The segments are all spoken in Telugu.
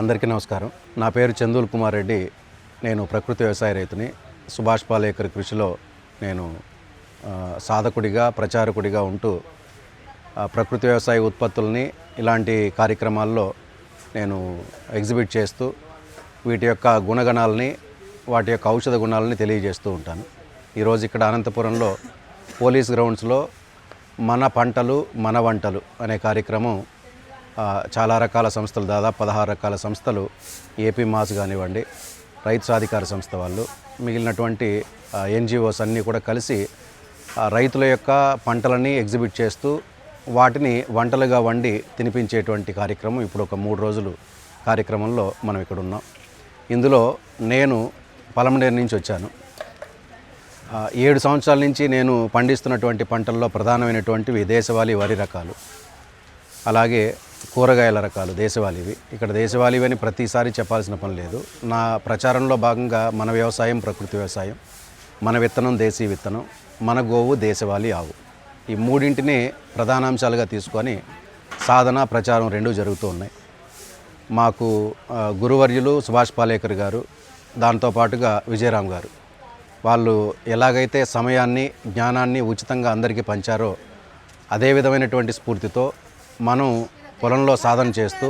అందరికీ నమస్కారం. నా పేరు చందూల్ కుమార్ రెడ్డి. నేను ప్రకృతి వ్యవసాయ రైతుని. సుభాష్ పాలేకర్ కృషిలో నేను సాధకుడిగా ప్రచారకుడిగా ఉంటూ ప్రకృతి వ్యవసాయ ఉత్పత్తుల్ని ఇలాంటి కార్యక్రమాల్లో నేను ఎగ్జిబిట్ చేస్తూ వీటి యొక్క గుణగణాలని వాటి యొక్క ఔషధ గుణాలని తెలియజేస్తూ ఉంటాను. ఈరోజు ఇక్కడ అనంతపురంలో పోలీస్ గ్రౌండ్స్లో మన పంటలు మన వంటలు అనే కార్యక్రమం చాలా రకాల సంస్థలు దాదాపు పదహారు రకాల సంస్థలు ఏపీ మాస్ కానివ్వండి రైతు సాధికార సంస్థ వాళ్ళు మిగిలినటువంటి ఎన్జిఓస్ అన్నీ కూడా కలిసి రైతుల యొక్క పంటలని ఎగ్జిబిట్ చేస్తూ వాటిని వంటలుగా వండి తినిపించేటువంటి కార్యక్రమం ఇప్పుడు ఒక మూడు రోజులు కార్యక్రమంలో మనం ఇక్కడ ఉన్నాం. ఇందులో నేను పలమనేరు నుంచి వచ్చాను. ఏడు సంవత్సరాల నుంచి నేను పండిస్తున్నటువంటి పంటల్లో ప్రధానమైనటువంటివి దేశవాళీ వరి రకాలు. అలాగే కూరగాయల రకాలు దేశవాళీవి ఇక్కడ దేశవాళీవి అని ప్రతిసారి చెప్పాల్సిన పని లేదు. నా ప్రచారంలో భాగంగా మన వ్యవసాయం ప్రకృతి వ్యవసాయం మన విత్తనం దేశీ విత్తనం మన గోవు దేశవాళీ ఆవు. ఈ మూడింటిని ప్రధానాంశాలుగా తీసుకొని సాధన ప్రచారం రెండూ జరుగుతూ ఉన్నాయి. మాకు గురువర్యులు సుభాష్ పాలేకర్ గారు దాంతోపాటుగా విజయరామ్ గారు. వాళ్ళు ఎలాగైతే సమయాన్ని జ్ఞానాన్ని ఉచితంగా అందరికీ పంచారో అదే విధమైనటువంటి స్ఫూర్తితో మనం పొలంలో సాధన చేస్తూ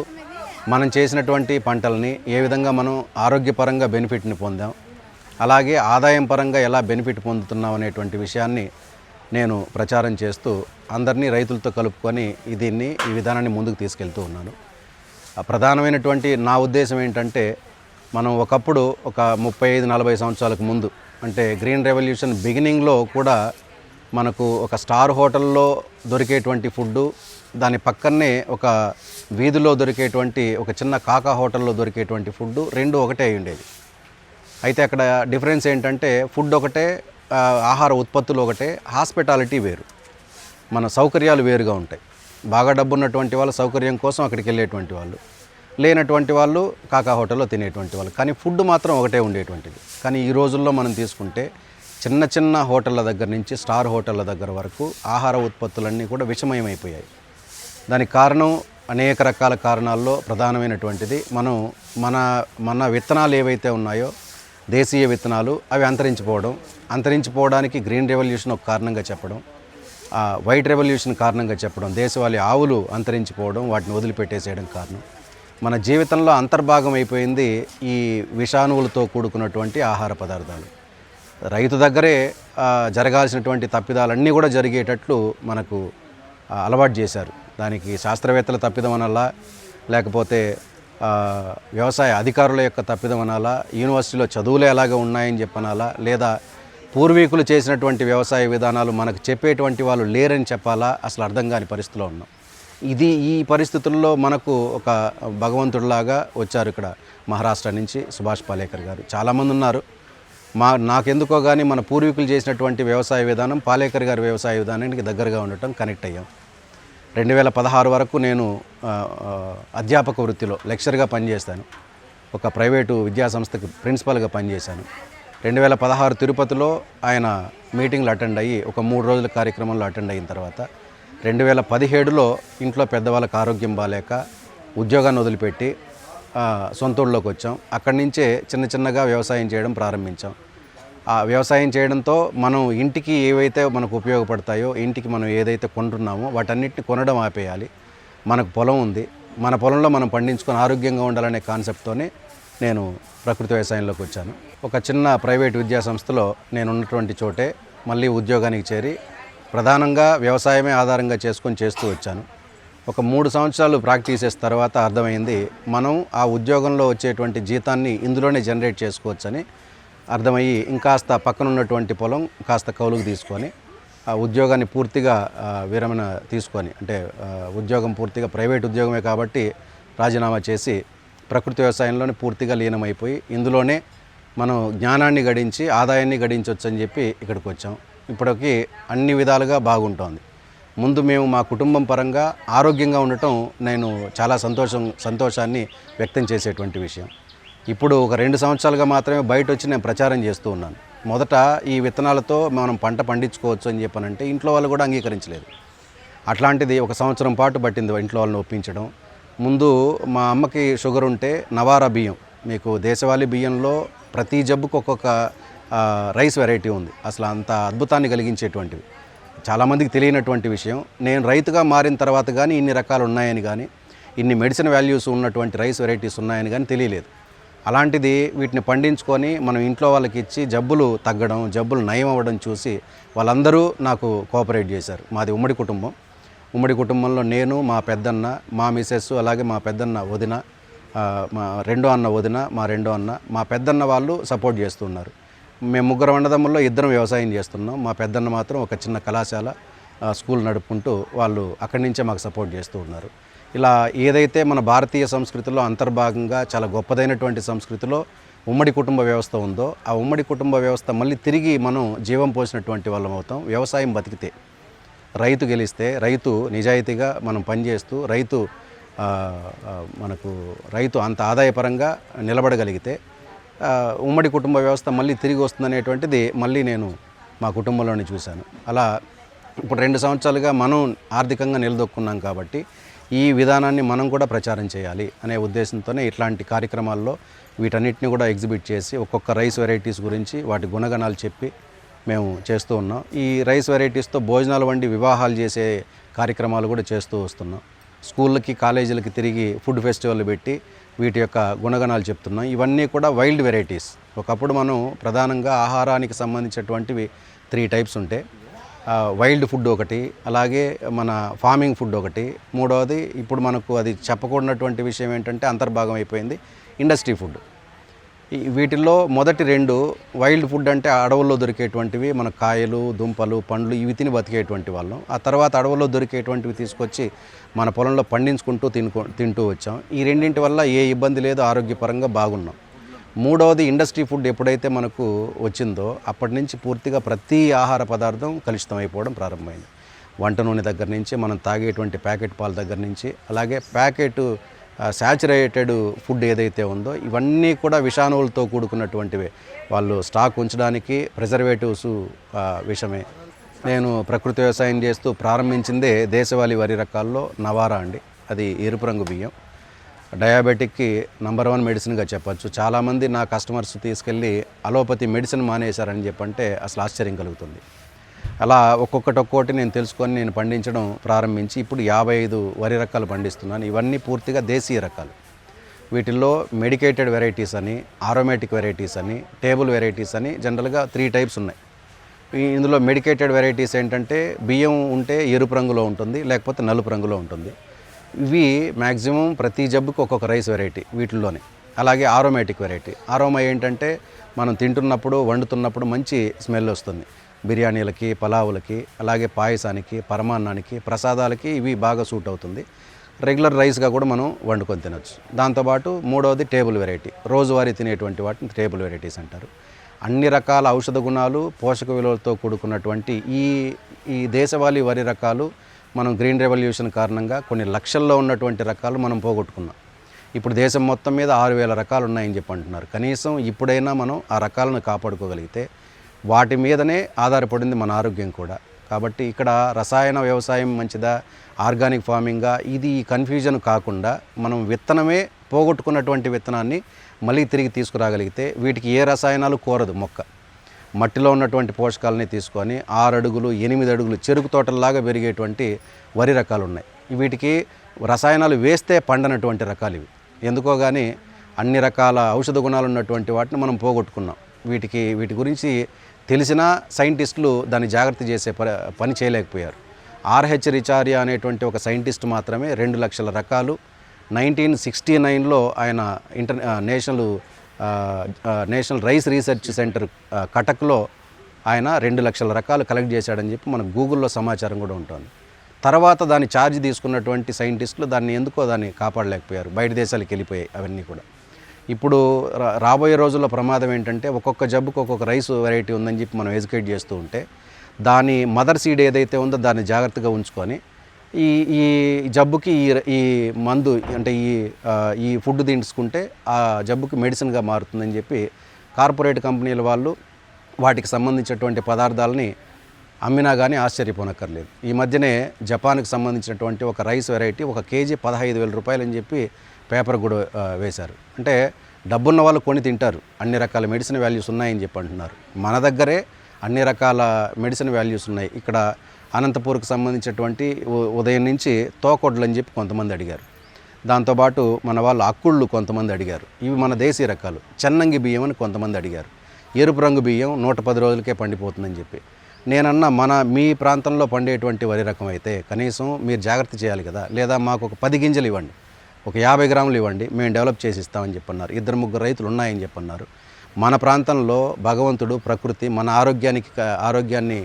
మనం చేసినటువంటి పంటల్ని ఏ విధంగా మనం ఆరోగ్యపరంగా బెనిఫిట్ని పొందాం అలాగే ఆదాయం పరంగా ఎలా బెనిఫిట్ పొందుతున్నాం అనేటువంటి విషయాన్ని నేను ప్రచారం చేస్తూ అందరినీ రైతులతో కలుపుకొని దీన్ని ఈ విధానాన్ని ముందుకు తీసుకెళ్తూ ఉన్నాను. ఆ ప్రధానమైనటువంటి నా ఉద్దేశం ఏంటంటే మనం ఒకప్పుడు ఒక ముప్పై ఐదు నలభై సంవత్సరాలకు ముందు అంటే గ్రీన్ రెవల్యూషన్ బిగినింగ్లో కూడా మనకు ఒక స్టార్ హోటల్లో దొరికేటువంటి ఫుడ్డు దాని పక్కనే ఒక వీధిలో దొరికేటువంటి ఒక చిన్న కాకా హోటల్లో దొరికేటువంటి ఫుడ్డు రెండు ఒకటే అయి ఉండేది. అయితే అక్కడ డిఫరెన్స్ ఏంటంటే ఫుడ్ ఒకటే ఆహార ఉత్పత్తులు ఒకటే హాస్పిటాలిటీ వేరు. మన సౌకర్యాలు వేరుగా ఉంటాయి. బాగా డబ్బు ఉన్నటువంటి వాళ్ళ సౌకర్యం కోసం అక్కడికి వెళ్ళేటువంటి వాళ్ళు లేనటువంటి వాళ్ళు కాకా హోటల్లో తినేటువంటి వాళ్ళు. కానీ ఫుడ్ మాత్రం ఒకటే ఉండేటువంటిది. కానీ ఈ రోజుల్లో మనం తీసుకుంటే చిన్న చిన్న హోటళ్ళ దగ్గర నుంచి స్టార్ హోటళ్ళ దగ్గర వరకు ఆహార ఉత్పత్తులన్నీ కూడా విషమయమైపోయాయి. దానికి కారణం అనేక రకాల కారణాల్లో ప్రధానమైనటువంటిది. మనం మన మన విత్తనాలు ఏవైతే ఉన్నాయో దేశీయ విత్తనాలు అవి అంతరించిపోవడం అంతరించిపోవడానికి గ్రీన్ రెవల్యూషన్ ఒక కారణంగా చెప్పడం వైట్ రెవల్యూషన్ కారణంగా చెప్పడం దేశవాళీ ఆవులు అంతరించిపోవడం వాటిని వదిలిపెట్టేసేయడం కారణం. మన జీవితంలో అంతర్భాగం అయిపోయింది ఈ విషాణువులతో కూడుకున్నటువంటి ఆహార పదార్థాలు. రైతు దగ్గరే జరగాల్సినటువంటి తప్పిదాలన్నీ కూడా జరిగేటట్లు మనకు అలవాటు చేశారు. దానికి శాస్త్రవేత్తల తప్పిదం అనాలా లేకపోతే వ్యవసాయ అధికారుల యొక్క తప్పిదం అనాలా యూనివర్సిటీలో చదువులు ఎలాగ ఉన్నాయని చెప్పనాలా లేదా పూర్వీకులు చేసినటువంటి వ్యవసాయ విధానాలు మనకు చెప్పేటువంటి వాళ్ళు లేరని చెప్పాలా అసలు అర్థం కాని పరిస్థితిలో ఉన్నాం. ఇది ఈ పరిస్థితుల్లో మనకు ఒక భగవంతుడిలాగా వచ్చారు ఇక్కడ మహారాష్ట్ర నుంచి సుభాష్ పాలేకర్ గారు. చాలామంది ఉన్నారు. మా నాకెందుకో కానీ మన పూర్వీకులు చేసినటువంటి వ్యవసాయ విధానం పాలేకర్ గారి వ్యవసాయ విధానానికి దగ్గరగా ఉండటం కనెక్ట్ అయ్యాం. రెండు వేల పదహారు వరకు నేను అధ్యాపక వృత్తిలో లెక్చర్గా పనిచేశాను ఒక ప్రైవేటు విద్యా సంస్థకు ప్రిన్సిపల్గా పనిచేశాను. రెండు వేల పదహారు తిరుపతిలో ఆయన మీటింగ్లు అటెండ్ అయ్యి ఒక మూడు రోజుల కార్యక్రమంలో అటెండ్ అయిన తర్వాత రెండు వేల పదిహేడులో ఇంట్లో పెద్దవాళ్ళకి ఆరోగ్యం బాగాలేక ఉద్యోగాన్ని వదిలిపెట్టి సొంత ఊళ్ళోకి వచ్చాం. అక్కడి నుంచే చిన్న చిన్నగా వ్యవసాయం చేయడం ప్రారంభించాం. వ్యవసాయం చేయడంతో మనం ఇంటికి ఏవైతే మనకు ఉపయోగపడతాయో ఇంటికి మనం ఏదైతే కొంటున్నామో వాటన్నిటిని కొనడం ఆపేయాలి. మనకు పొలం ఉంది. మన పొలంలో మనం పండించుకొని ఆరోగ్యంగా ఉండాలనే కాన్సెప్ట్తోనే నేను ప్రకృతి వ్యవసాయంలోకి వచ్చాను. ఒక చిన్న ప్రైవేట్ విద్యా సంస్థలో నేను ఉన్నటువంటి చోటే మళ్ళీ ఉద్యోగానికి చేరి ప్రధానంగా వ్యవసాయమే ఆధారంగా చేసుకొని చేస్తూ వచ్చాను. ఒక మూడు సంవత్సరాలు ప్రాక్టీస్ చేసిన తర్వాత అర్థమైంది మనం ఆ ఉద్యోగంలో వచ్చేటువంటి జీతాన్ని ఇందులోనే జనరేట్ చేసుకోవచ్చని అర్థమయ్యి ఇంకాస్త పక్కనున్నటువంటి పొలం కాస్త కౌలుకు తీసుకొని ఆ ఉద్యోగాన్ని పూర్తిగా విరమణ తీసుకొని అంటే ఉద్యోగం పూర్తిగా ప్రైవేట్ ఉద్యోగమే కాబట్టి రాజీనామా చేసి ప్రకృతి వ్యవసాయంలోనే పూర్తిగా లీనమైపోయి ఇందులోనే మనం జ్ఞానాన్ని గడించి ఆదాయాన్ని గడించవచ్చు అని చెప్పి ఇక్కడికి వచ్చాం. ఇప్పటికి అన్ని విధాలుగా బాగుంటోంది. ముందు మేము మా కుటుంబం పరంగా ఆరోగ్యంగా ఉండటం నేను చాలా సంతోషం సంతోషాన్ని వ్యక్తం చేసేటువంటి విషయం. ఇప్పుడు ఒక రెండు సంవత్సరాలుగా మాత్రమే బయట వచ్చి నేను ప్రచారం చేస్తూ ఉన్నాను. మొదట ఈ విత్తనాలతో మనం పంట పండించుకోవచ్చు అని చెప్పానంటే ఇంట్లో వాళ్ళు కూడా అంగీకరించలేదు. అట్లాంటిది ఒక సంవత్సరం పాటు పట్టింది ఇంట్లో వాళ్ళని ఒప్పించడం. ముందు మా అమ్మకి షుగర్ ఉంటే నవారా బియ్యం. మీకు దేశవాళీ బియ్యంలో ప్రతి జబ్బుకు ఒక్కొక్క రైస్ వెరైటీ ఉంది. అసలు అంత అద్భుతాన్ని కలిగించేటువంటివి. చాలామందికి తెలియనటువంటి విషయం. నేను రైతుగా మారిన తర్వాత కానీ ఇన్ని రకాలు ఉన్నాయని కానీ ఇన్ని మెడిసిన్ వాల్యూస్ ఉన్నటువంటి రైస్ వెరైటీస్ ఉన్నాయని కానీ తెలియలేదు. అలాంటిది వీటిని పండించుకొని మనం ఇంట్లో వాళ్ళకి ఇచ్చి జబ్బులు తగ్గడం జబ్బులు నయం అవ్వడం చూసి వాళ్ళందరూ నాకు కోఆపరేట్ చేశారు. మాది ఉమ్మడి కుటుంబం. ఉమ్మడి కుటుంబంలో నేను మా పెద్దన్న మా మిసెస్ అలాగే మా పెద్దన్న వదిన మా రెండో అన్న వదిన మా రెండో అన్న మా పెద్దన్న వాళ్ళు సపోర్ట్ చేస్తున్నారు. మేము ముగ్గురు అన్నదమ్ముల్లో ఇద్దరం వ్యవసాయం చేస్తున్నాం. మా పెద్దన్న మాత్రం ఒక చిన్న కళాశాల స్కూల్ నడుపుకుంటూ వాళ్ళు అక్కడి నుంచే మాకు సపోర్ట్ చేస్తూ ఉన్నారు. ఇలా ఏదైతే మన భారతీయ సంస్కృతిలో అంతర్భాగంగా చాలా గొప్పదైనటువంటి సంస్కృతిలో ఉమ్మడి కుటుంబ వ్యవస్థ ఉందో ఆ ఉమ్మడి కుటుంబ వ్యవస్థ మళ్ళీ తిరిగి మనం జీవం పోసినటువంటి వాళ్ళం అవుతాం. వ్యవసాయం బతికితే రైతు గెలిస్తే రైతు నిజాయితీగా మనం పనిచేస్తూ రైతు మనకు రైతు అంత ఆదాయపరంగా నిలబడగలిగితే ఉమ్మడి కుటుంబ వ్యవస్థ మళ్ళీ తిరిగి వస్తుందనేటువంటిది మళ్ళీ నేను మా కుటుంబంలోనే చూశాను. అలా ఇప్పుడు రెండు సంవత్సరాలుగా మనం ఆర్థికంగా నిలదొక్కున్నాం కాబట్టి ఈ విధానాన్ని మనం కూడా ప్రచారం చేయాలి అనే ఉద్దేశంతోనే ఇట్లాంటి కార్యక్రమాల్లో వీటన్నిటిని కూడా ఎగ్జిబిట్ చేసి ఒక్కొక్క రైస్ వెరైటీస్ గురించి వాటి గుణగణాలు చెప్పి మేము చేస్తూ ఉన్నాం. ఈ రైస్ వెరైటీస్తో భోజనాలు వండి వివాహాలు చేసే కార్యక్రమాలు కూడా చేస్తూ వస్తున్నాం. స్కూళ్ళకి కాలేజీలకి తిరిగి ఫుడ్ ఫెస్టివల్ పెట్టి వీటి యొక్క గుణగణాలు చెప్తున్నాం. ఇవన్నీ కూడా వైల్డ్ వెరైటీస్. ఒకప్పుడు మనం ప్రధానంగా ఆహారానికి సంబంధించినటువంటివి త్రీ టైప్స్ ఉంటాయి వైల్డ్ ఫుడ్ ఒకటి అలాగే మన ఫార్మింగ్ ఫుడ్ ఒకటి. మూడవది ఇప్పుడు మనకు అది చెప్పకూడనటువంటి విషయం ఏంటంటే అంతర్భాగం అయిపోయింది ఇండస్ట్రీ ఫుడ్. వీటిల్లో మొదటి రెండు వైల్డ్ ఫుడ్ అంటే అడవుల్లో దొరికేటువంటివి మన కాయలు దుంపలు పండ్లు ఇవి తిని బతికేటువంటి వాళ్ళం. ఆ తర్వాత అడవుల్లో దొరికేటువంటివి తీసుకొచ్చి మన పొలంలో పండించుకుంటూ తినుకో తింటూ వచ్చాం. ఈ రెండింటి వల్ల ఏ ఇబ్బంది లేదు ఆరోగ్యపరంగా బాగున్నాం. మూడవది ఇండస్ట్రీ ఫుడ్ ఎప్పుడైతే మనకు వచ్చిందో అప్పటి నుంచి పూర్తిగా ప్రతి ఆహార పదార్థం కలుషితం అయిపోవడం ప్రారంభమైంది. వంట నూనె దగ్గర నుంచి మనం తాగేటువంటి ప్యాకెట్ పాల దగ్గర నుంచి అలాగే ప్యాకెట్ శాచురేటెడ్ ఫుడ్ ఏదైతే ఉందో ఇవన్నీ కూడా విషాణువులతో కూడుకున్నటువంటివే. వాళ్ళు స్టాక్ ఉంచడానికి ప్రిజర్వేటివ్స్ విషమే. నేను ప్రకృతి వ్యవసాయం చేస్తూ ప్రారంభించిందే దేశవాళీ వరి రకాల్లో నవారా అండి. అది ఎరుపు రంగు బియ్యం. డయాబెటిక్కి నంబర్ వన్ మెడిసిన్గా చెప్పచ్చు. చాలామంది నా కస్టమర్స్ తీసుకెళ్ళి అలోపతి మెడిసిన్ మానేశారని చెప్పంటే అసలు ఆశ్చర్యం కలుగుతుంది. అలా ఒక్కొక్కటి ఒక్కోటి నేను తెలుసుకొని నేను పండించడం ప్రారంభించి ఇప్పుడు యాభై ఐదు వరి రకాలు పండిస్తున్నాను. ఇవన్నీ పూర్తిగా దేశీయ రకాలు. వీటిల్లో మెడికేటెడ్ వెరైటీస్ అని ఆరోమేటిక్ వెరైటీస్ అని టేబుల్ వెరైటీస్ అని జనరల్గా త్రీ టైప్స్ ఉన్నాయి. ఇందులో మెడికేటెడ్ వెరైటీస్ ఏంటంటే బియ్యం ఉంటే ఎరుపు రంగులో ఉంటుంది లేకపోతే నలుపు రంగులో ఉంటుంది. ఇవి మ్యాక్సిమం ప్రతి జబ్బుకి ఒక్కొక్క రైస్ వెరైటీ వీటిల్లోనే. అలాగే ఆరోమేటిక్ వెరైటీ. ఆరోమా ఏంటంటే మనం తింటున్నప్పుడు వండుతున్నప్పుడు మంచి స్మెల్ వస్తుంది. బిర్యానీలకి పలావులకి అలాగే పాయసానికి పరమాన్నానికి ప్రసాదాలకి ఇవి బాగా సూట్ అవుతుంది. రెగ్యులర్ రైస్గా కూడా మనం వండుకొని తినొచ్చు. దాంతోపాటు మూడవది టేబుల్ వెరైటీ. రోజువారీ తినేటువంటి వాటిని టేబుల్ వెరైటీస్ అంటారు. అన్ని రకాల ఔషధ గుణాలు పోషక విలువలతో కూడుకున్నటువంటి ఈ ఈ దేశవాళీ వరి రకాలు మనం గ్రీన్ రెవల్యూషన్ కారణంగా కొన్ని లక్షల్లో ఉన్నటువంటి రకాలు మనం పోగొట్టుకున్నాం. ఇప్పుడు దేశం మొత్తం మీద ఆరు వేల రకాలు ఉన్నాయని చెప్పి అంటున్నారు. కనీసం ఇప్పుడైనా మనం ఆ రకాలను కాపాడుకోగలిగితే వాటి మీదనే ఆధారపడింది మన ఆరోగ్యం కూడా. కాబట్టి ఇక్కడ రసాయన వ్యవసాయం మంచిదా ఆర్గానిక్ ఫార్మింగా ఇది ఈ కన్ఫ్యూజన్ కాకుండా మనం విత్తనమే పోగొట్టుకున్నటువంటి విత్తనాన్ని మళ్ళీ తిరిగి తీసుకురాగలిగితే వీటికి ఏ రసాయనాలు కోరదు మొక్క. మట్టిలో ఉన్నటువంటి పోషకాలని తీసుకొని ఆరు అడుగులు ఎనిమిది అడుగులు చెరుకు తోటల్లాగా పెరిగేటువంటి వరి రకాలు ఉన్నాయి వీటికి రసాయనాలు వేస్తే పండనటువంటి రకాలు ఇవి. ఎందుకో కానీ అన్ని రకాల ఔషధ గుణాలు ఉన్నటువంటి వాటిని మనం పోగొట్టుకున్నాం. వీటికి వీటి గురించి తెలిసిన సైంటిస్టులు దాన్ని జాగ్రత్త చేసే ప పని చేయలేకపోయారు. ఆర్హెచ్ రిచారియా అనేటువంటి ఒక సైంటిస్ట్ మాత్రమే రెండు లక్షల రకాలు నైన్టీన్ సిక్స్టీ నైన్లో ఆయన international national rice research centre కటక్లో ఆయన రెండు లక్షల రకాలు కలెక్ట్ చేశాడని చెప్పి మనకు గూగుల్లో సమాచారం కూడా ఉంటుంది. తర్వాత దాని ఛార్జ్ తీసుకున్నటువంటి సైంటిస్టులు దాన్ని ఎందుకో దాన్ని కాపాడలేకపోయారు. బయట దేశాలకు వెళ్ళిపోయాయి అవన్నీ కూడా. ఇప్పుడు రా- రాబోయే రోజుల్లో ప్రమాదం ఏంటంటే ఒక్కొక్క జబ్బుకు ఒక్కొక్క రైస్ వెరైటీ ఉందని చెప్పి మనం ఎడ్యుకేట్ చేస్తూ ఉంటే దాని మదర్ సీడ్ ఏదైతే ఉందో దాన్ని జాగ్రత్తగా ఉంచుకొని ఈ ఈ జబ్బుకి ఈ ఈ మందు అంటే ఈ ఈ ఫుడ్ తీసుకుంటే ఆ జబ్బుకి మెడిసిన్గా మారుతుందని చెప్పి కార్పొరేట్ కంపెనీల వాళ్ళు వాటికి సంబంధించినటువంటి పదార్థాలని అమ్మినా కానీ ఆశ్చర్యపోనక్కర్లేదు. ఈ మధ్యనే జపాన్కి సంబంధించినటువంటి ఒక రైస్ వెరైటీ ఒక కేజీ పదహైదు వేల రూపాయలు అని చెప్పి పేపర్ కూడా వేశారు. అంటే డబ్బున్న వాళ్ళు కొని తింటారు. అన్ని రకాల మెడిసిన్ వాల్యూస్ ఉన్నాయని చెప్పి అంటున్నారు. మన దగ్గరే అన్ని రకాల మెడిసిన్ వాల్యూస్ ఉన్నాయి. ఇక్కడ అనంతపూర్కి సంబంధించినటువంటి ఉ- ఉదయం నుంచి తోకొడ్లు అని చెప్పి కొంతమంది అడిగారు. దాంతోపాటు మన వాళ్ళు అక్కుళ్ళు కొంతమంది అడిగారు. ఇవి మన దేశీయ రకాలు. చెన్నంగి బియ్యం అని కొంతమంది అడిగారు. ఎరుపు రంగు బియ్యం నూట పది రోజులకే పండిపోతుందని చెప్పి. నేనన్నా మన మీ ప్రాంతంలో పండేటువంటి వరి రకం అయితే కనీసం మీరు జాగ్రత్త చేయాలి కదా. లేదా మాకు ఒక పది గింజలు ఇవ్వండి. ఒక యాభై గ్రాములు ఇవ్వండి. మేము డెవలప్ చేసి ఇస్తామని చెప్పన్నారు. ఇద్దరు ముగ్గురు రైతులు ఉన్నాయని చెప్పన్నారు. మన ప్రాంతంలో భగవంతుడు ప్రకృతి మన ఆరోగ్యానికి ఆరోగ్యాన్ని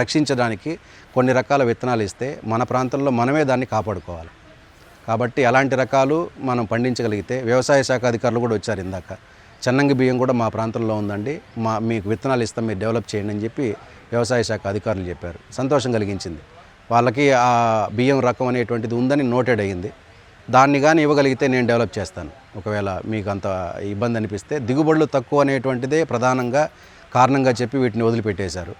రక్షించడానికి కొన్ని రకాల విత్తనాలు ఇస్తే మన ప్రాంతంలో మనమే దాన్ని కాపాడుకోవాలి. కాబట్టి అలాంటి రకాలు మనం పండించగలిగితే వ్యవసాయ శాఖ అధికారులు కూడా వచ్చారు ఇందాక. చెన్నంగి బియ్యం కూడా మా ప్రాంతంలో ఉందండి. మా మీకు విత్తనాలు ఇస్తాం మీరు డెవలప్ చేయండి అని చెప్పి వ్యవసాయ శాఖ అధికారులు చెప్పారు. సంతోషం కలిగించింది. వాళ్ళకి ఆ బియ్యం రకం అనేటువంటిది ఉందని నోటెడ్ అయ్యింది. దాన్ని కానీ ఇవ్వగలిగితే నేను డెవలప్ చేస్తాను. ఒకవేళ మీకు అంత ఇబ్బంది అనిపిస్తే దిగుబడులు తక్కువ అనేటువంటిదే ప్రధానంగా కారణంగా చెప్పి వీటిని వదిలిపెట్టేశారు.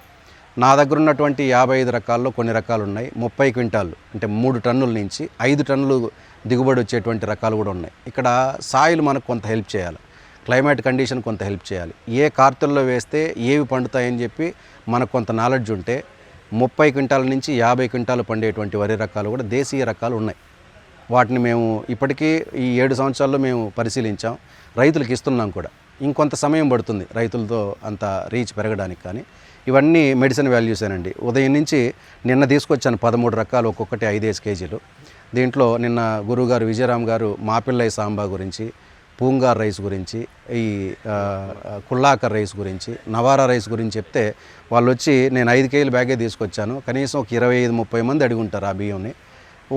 నా దగ్గర ఉన్నటువంటి యాభై ఐదు రకాల్లో కొన్ని రకాలు ఉన్నాయి ముప్పై క్వింటాలు అంటే మూడు టన్నుల నుంచి ఐదు టన్నులు దిగుబడి వచ్చేటువంటి రకాలు కూడా ఉన్నాయి. ఇక్కడ సాయిల్ మనకు కొంత హెల్ప్ చేయాలి. క్లైమేట్ కండిషన్ కొంత హెల్ప్ చేయాలి. ఏ కార్తెల్లో వేస్తే ఏవి పండుతాయని చెప్పి మనకు కొంత నాలెడ్జ్ ఉంటే ముప్పై క్వింటాల నుంచి యాభై క్వింటాలు పండేటువంటి వరి రకాలు కూడా దేశీయ రకాలు ఉన్నాయి. వాటిని మేము ఇప్పటికీ ఈ ఏడు సంవత్సరాల్లో మేము పరిశీలించాం. రైతులకు ఇస్తున్నాం కూడా. ఇంకొంత సమయం పడుతుంది రైతులతో అంత రీచ్ పెరగడానికి కానీ. ఇవన్నీ మెడిసిన్ వాల్యూసేనండి ఉదయం నుంచి నిన్న తీసుకొచ్చాను పదమూడు రకాలు ఒక్కొక్కటి ఐదేసి కేజీలు. దీంట్లో నిన్న గురుగారు విజయరామ్ గారు మాపిల్లై సాంబా గురించి పూంగార్ రైస్ గురించి ఈ కుల్లాకర్ రైస్ గురించి నవారా రైస్ గురించి చెప్తే వాళ్ళు వచ్చి నేను ఐదు కేజీల బ్యాగే తీసుకొచ్చాను. కనీసం ఒక ఇరవై ఐదు ముప్పై మంది అడిగి ఉంటారు ఆ బియ్యంని.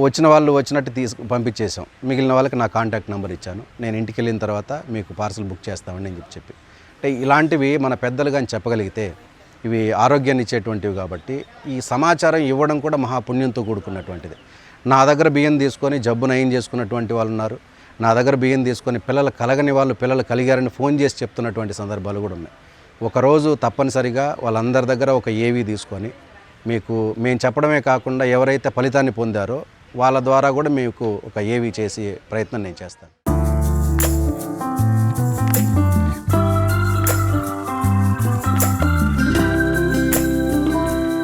వచ్చిన వాళ్ళు వచ్చినట్టు తీసుకు పంపించేసాం మిగిలిన వాళ్ళకి నా కాంటాక్ట్ నెంబర్ ఇచ్చాను. నేను ఇంటికి వెళ్ళిన తర్వాత మీకు పార్సల్ బుక్ చేస్తామని నేను చెప్పి చెప్పి. అంటే ఇలాంటివి మన పెద్దలు కానీ చెప్పగలిగితే ఇవి ఆరోగ్యాన్ని ఇచ్చేటువంటివి కాబట్టి ఈ సమాచారం ఇవ్వడం కూడా మహాపుణ్యంతో కూడుకున్నటువంటిది. నా దగ్గర బియ్యం తీసుకొని జబ్బు నయం చేసుకున్నటువంటి వాళ్ళు ఉన్నారు. నా దగ్గర బియ్యం తీసుకొని పిల్లలు కలగని వాళ్ళు పిల్లలు కలిగారని ఫోన్ చేసి చెప్తున్నటువంటి సందర్భాలు కూడా ఉన్నాయి. ఒకరోజు తప్పనిసరిగా వాళ్ళందరి దగ్గర ఒక ఏవీ తీసుకొని మీకు మేము చెప్పడమే కాకుండా ఎవరైతే ఫలితాన్ని పొందారో వాళ్ళ ద్వారా కూడా మీకు ఒక ఏవీ చేసి ప్రయత్నం నేను చేస్తాను.